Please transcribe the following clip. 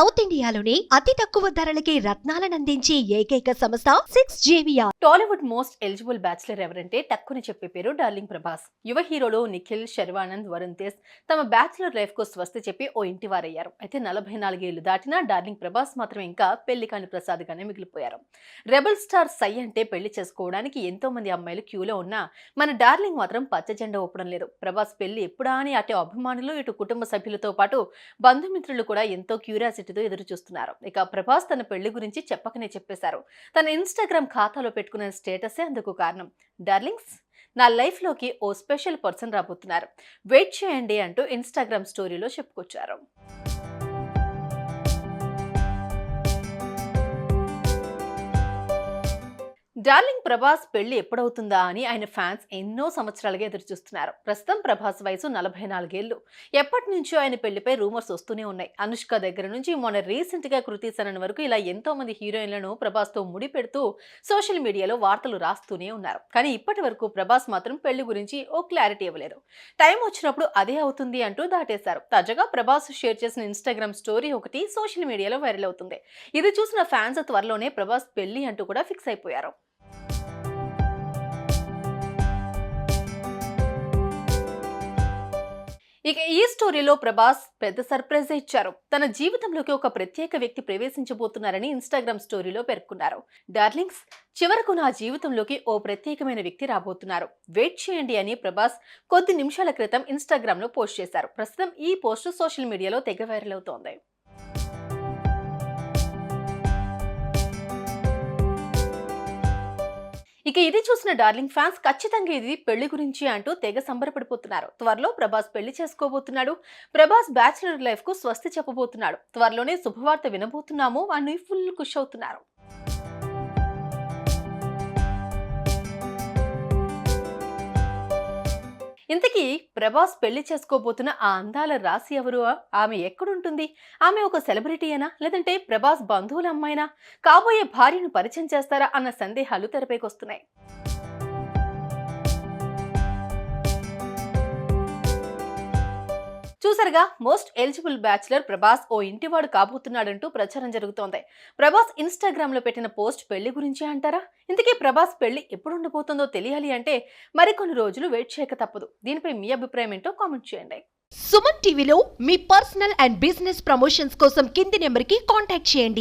South ఇండియాలోని అతి తక్కువ ధరలకి రత్నాలను అందించే ఏకైక సంస్థ సిక్స్ జేవియా టాలీవుడ్ మోస్ట్ ఎలిజిబుల్ బ్యాచిలర్ ఎవరంటే టక్కుని చెప్పే పేరు డార్లింగ్ ప్రభాస్. యువ హీరోలు నిఖిల్ శర్వానంద్ వరుణ్ తేజ్ తమ బ్యాచిలర్ లైఫ్కు స్వస్తి చెప్పి ఓ ఇంటి వారయ్యారు. అయితే నలభై నాలుగేళ్ళు దాటినా డార్లింగ్ ప్రభాస్ మాత్రం ఇంకా పెళ్ళి కాని ప్రసాద్గానే మిగిలిపోయారు. రెబల్ స్టార్ సై అంటే పెళ్ళి చేసుకోవడానికి ఎంతో మంది అమ్మాయిలు క్యూలో ఉన్నా మన డార్లింగ్ మాత్రం పచ్చ జెండా ఊపడం లేదు. ప్రభాస్ పెళ్ళి ఎప్పుడా అని అటు అభిమానులు ఇటు కుటుంబ సభ్యులతో పాటు బంధుమిత్రులు కూడా ఎంతో క్యూరియాసిటీ క్యూరియాసిటీతో ఎదురు చూస్తున్నారు. ఇక ప్రభాస్ తన పెళ్ళి గురించి చెప్పకనే చెప్పేశారు. తన ఇన్స్టాగ్రామ్ ఖాతాలో పెట్టుకున్న స్టేటసే అందుకు కారణం. డార్లింగ్స్ నా లైఫ్లోకి ఓ స్పెషల్ పర్సన్ రాబోతున్నారు. వెయిట్ చేయండి అంటూ ఇన్స్టాగ్రామ్ స్టోరీలో చెప్పుకొచ్చారు. డార్లింగ్ ప్రభాస్ పెళ్ళి ఎప్పుడవుతుందా అని ఆయన ఫ్యాన్స్ ఎన్నో సంవత్సరాలుగా ఎదురు చూస్తున్నారు ప్రస్తుతం ప్రభాస్ వయసు నలభై నాలుగేళ్ళు ఎప్పటి నుంచో ఆయన పెళ్ళిపై రూమర్స్ వస్తూనే ఉన్నాయి. అనుష్క దగ్గర నుంచి మొన్న రీసెంట్గా కృతి సనన్ వరకు ఇలా ఎంతో మంది హీరోయిన్లను ప్రభాస్తో సోషల్ మీడియాలో వార్తలు రాస్తూనే ఉన్నారు. కానీ ఇప్పటి వరకు ప్రభాస్ మాత్రం పెళ్ళి గురించి ఓ క్లారిటీ ఇవ్వలేదు. టైం వచ్చినప్పుడు అదే అవుతుంది అంటూ దాటేశారు. తాజాగా ప్రభాస్ షేర్ చేసిన ఇన్స్టాగ్రామ్ స్టోరీ ఒకటి సోషల్ మీడియాలో వైరల్ అవుతుంది. ఇది చూసిన ఫ్యాన్స్ త్వరలోనే ప్రభాస్ పెళ్ళి అంటూ కూడా ఫిక్స్ అయిపోయారు. ఇక ఈ స్టోరీలో ప్రభాస్ పెద్ద సర్ప్రైజ్ ఇచ్చారు. తన జీవితంలోకి ఒక ప్రత్యేక వ్యక్తి ప్రవేశించబోతున్నారని ఇన్స్టాగ్రామ్ స్టోరీలో పేర్కొన్నారు. డార్లింగ్స్ చివరకు నా జీవితంలోకి ఓ ప్రత్యేకమైన వ్యక్తి రాబోతున్నారు. వెయిట్ చేయండి అని ప్రభాస్ కొద్ది నిమిషాల క్రితం ఇన్స్టాగ్రామ్లో పోస్ట్ చేశారు. ప్రస్తుతం ఈ పోస్ట్ సోషల్ మీడియాలో తెగ వైరల్ అవుతోంది. ఇక ఇది చూసిన డార్లింగ్ ఫ్యాన్స్ ఖచ్చితంగా ఇది పెళ్ళి గురించి అంటూ తెగ సంబరపడిపోతున్నారు. త్వరలో ప్రభాస్ పెళ్ళి చేసుకోబోతున్నాడు. ప్రభాస్ బ్యాచిలర్ లైఫ్కు స్వస్తి చెప్పబోతున్నాడు. త్వరలోనే శుభవార్త వినబోతున్నాము. అని ఫుల్ ఖుష్ అవుతున్నారు. ఇంతకీ ప్రభాస్ పెళ్ళి చేసుకోబోతున్న ఆ అందాల రాశి ఎవరు? ఆమె ఎక్కడుంటుంది? ఆమె ఒక సెలబ్రిటీయేనా? లేదంటే ప్రభాస్ బంధువుల అమ్మాయినా? కాబోయే భార్యను పరిచయం చేస్తారా? అన్న సందేహాలు తెరపైకొస్తున్నాయి. చూసారుగా మోస్ట్ ఎలిజిబుల్ బ్యాచులర్ ప్రభాస్ ఓ ఇంటివాడు కాబోతున్నాడంటూ ప్రచారం జరుగుతోంది. ప్రభాస్ ఇన్స్టాగ్రామ్లో పెట్టిన పోస్ట్ పెళ్ళి గురించి అంటారా? ఇంతకీ ప్రభాస్ పెళ్ళి ఎప్పుడు ఉండబోతుందో తెలియాలి అంటే మరికొన్ని రోజులు వెయిట్ చేయక తప్పదు. దీనిపై మీ అభిప్రాయం ఏంటో కామెంట్ చేయండి. సుమన్ టీవీలో మీ పర్సనల్ అండ్ బిజినెస్ ప్రమోషన్స్ కోసం కింది నెంబర్కి కాంటాక్ట్ చేయండి.